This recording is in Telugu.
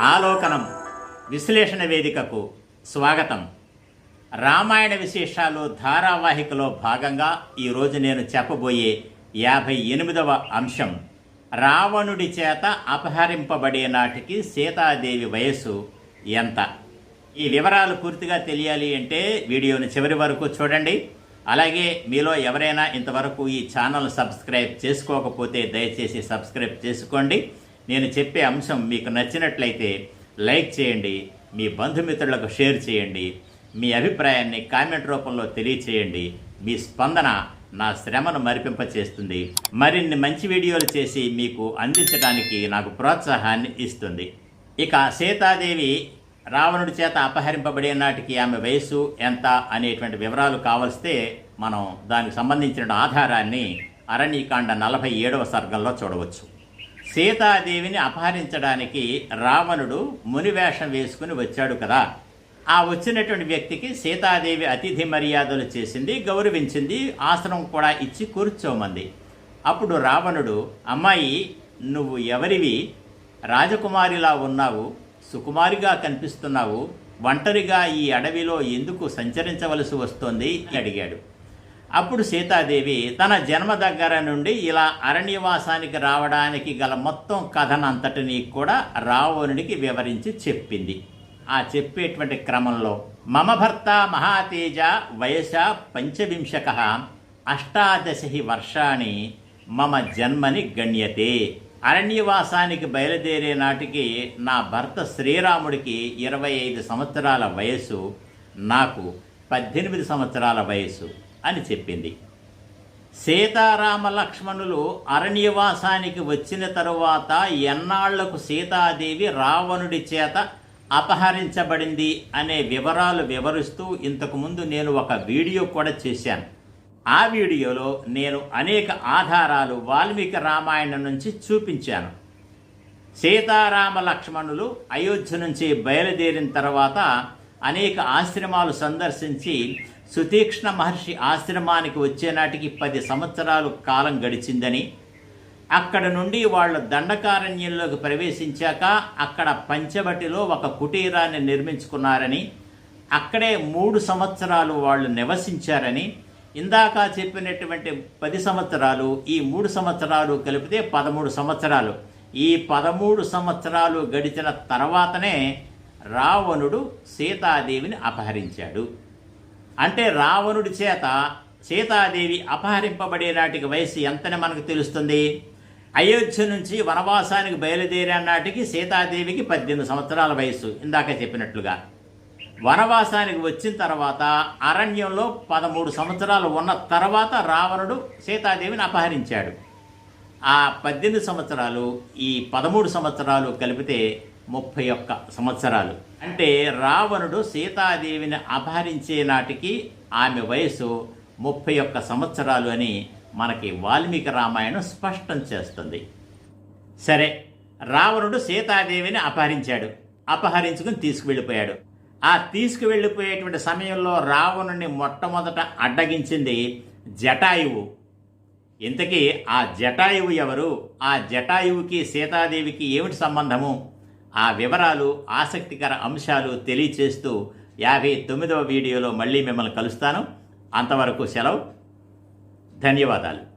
ఆలోకనం విశ్లేషణ వేదికకు స్వాగతం. రామాయణ విశేషాలు ధారావాహికలో భాగంగా ఈరోజు నేను చెప్పబోయే యాభై ఎనిమిదవ అంశం రావణుడి చేత అపహరింపబడే నాటికి సీతాదేవి వయస్సు ఎంత? ఈ వివరాలు పూర్తిగా తెలియాలి అంటే వీడియోని చివరి వరకు చూడండి. అలాగే మీలో ఎవరైనా ఇంతవరకు ఈ ఛానల్ సబ్స్క్రైబ్ చేసుకోకపోతే దయచేసి సబ్స్క్రైబ్ చేసుకోండి. నేను చెప్పే అంశం మీకు నచ్చినట్లయితే లైక్ చేయండి మీ బంధుమిత్రులకు షేర్ చేయండి మీ అభిప్రాయాన్ని కామెంట్ రూపంలో తెలియచేయండి. మీ స్పందన నా శ్రమను మరిపింపచేస్తుంది. మరిన్ని మంచి వీడియోలు చేసి మీకు అందించడానికి నాకు ప్రోత్సాహాన్ని ఇస్తుంది. ఇక సీతాదేవి రావణుడి చేత అపహరింపబడే నాటికి ఆమె వయస్సు ఎంత అనేటువంటి వివరాలు కావలిస్తే మనం దానికి సంబంధించిన ఆధారాన్ని అరణ్యకాండ నలభై ఏడవ సర్గంలో చూడవచ్చు. సీతాదేవిని అపహరించడానికి రావణుడు మునివేషం వేసుకుని వచ్చాడు కదా. ఆ వచ్చినటువంటి వ్యక్తికి సీతాదేవి అతిథి మర్యాదలు చేసింది గౌరవించింది ఆసనం కూడా ఇచ్చి కూర్చోమంది. అప్పుడు రావణుడు అమ్మాయి నువ్వు ఎవరివి? రాజకుమారిలా ఉన్నావు సుకుమారిగా కనిపిస్తున్నావు ఒంటరిగా ఈ అడవిలో ఎందుకు సంచరించవలసి వస్తోంది? అడిగాడు. అప్పుడు సీతాదేవి తన జన్మ దగ్గర నుండి ఇలా అరణ్యవాసానికి రావడానికి గల మొత్తం కథనంతటినీ కూడా రావణుడికి వివరించి చెప్పింది. ఆ చెప్పేటువంటి క్రమంలో మమ భర్త మహాతేజ వయస పంచవింశక అష్టాదశి వర్షాన్ని మమ జన్మని గణ్యతే. అరణ్యవాసానికి బయలుదేరే నాటికి నా భర్త శ్రీరాముడికి ఇరవై ఐదు సంవత్సరాల వయస్సు నాకు పద్దెనిమిది సంవత్సరాల వయసు అని చెప్పింది. సీతారామ లక్ష్మణులు అరణ్యవాసానికి వచ్చిన తరువాత ఎన్నాళ్ళకు సీతాదేవి రావణుడి చేత అపహరించబడింది అనే వివరాలు వివరిస్తూ ఇంతకుముందు నేను ఒక వీడియో కూడా చేశాను. ఆ వీడియోలో నేను అనేక ఆధారాలు వాల్మీకి రామాయణం నుంచి చూపించాను. సీతారామ లక్ష్మణులు అయోధ్య నుంచి బయలుదేరిన తర్వాత అనేక ఆశ్రమాలు సందర్శించి సుతీక్ష్ణ మహర్షి ఆశ్రమానికి వచ్చేనాటికి పది సంవత్సరాలు కాలం గడిచిందని అక్కడ నుండి వాళ్ళు దండకారణ్యంలోకి ప్రవేశించాక అక్కడ పంచవటిలో ఒక కుటీరాన్ని నిర్మించుకున్నారని అక్కడే మూడు సంవత్సరాలు వాళ్ళు నివసించారని ఇందాక చెప్పినటువంటి పది సంవత్సరాలు ఈ మూడు సంవత్సరాలు కలిపితే పదమూడు సంవత్సరాలు. ఈ పదమూడు సంవత్సరాలు గడిచిన తర్వాతనే రావణుడు సీతాదేవిని అపహరించాడు. అంటే రావణుడి చేత సీతాదేవి అపహరింపబడే నాటికి వయసు ఎంతని మనకు తెలుస్తుంది? అయోధ్య నుంచి వనవాసానికి బయలుదేరే నాటికి సీతాదేవికి పద్దెనిమిది సంవత్సరాల వయసు ఇందాక చెప్పినట్లుగా. వనవాసానికి వచ్చిన తర్వాత అరణ్యంలో పదమూడు సంవత్సరాలు ఉన్న తర్వాత రావణుడు సీతాదేవిని అపహరించాడు. ఆ పద్దెనిమిది సంవత్సరాలు ఈ పదమూడు సంవత్సరాలు కలిపితే ముప్పై ఒక్క సంవత్సరాలు. అంటే రావణుడు సీతాదేవిని అపహరించే నాటికి ఆమె వయసు ముప్పై ఒక్క సంవత్సరాలు అని మనకి వాల్మీకి రామాయణం స్పష్టం చేస్తుంది. సరే రావణుడు సీతాదేవిని అపహరించాడు. అపహరించుకుని తీసుకువెళ్ళిపోయాడు. ఆ తీసుకువెళ్ళిపోయేటువంటి సమయంలో రావణుని మొట్టమొదట అడ్డగించింది జటాయువు. ఇంతకీ ఆ జటాయువు ఎవరు? ఆ జటాయువుకి సీతాదేవికి ఏమిటి సంబంధము? ఆ వివరాలు ఆసక్తికర అంశాలు తెలియచేస్తూ యాభై తొమ్మిదవ వీడియోలో మళ్ళీ మిమ్మల్ని కలుస్తాను. అంతవరకు సెలవు. ధన్యవాదాలు.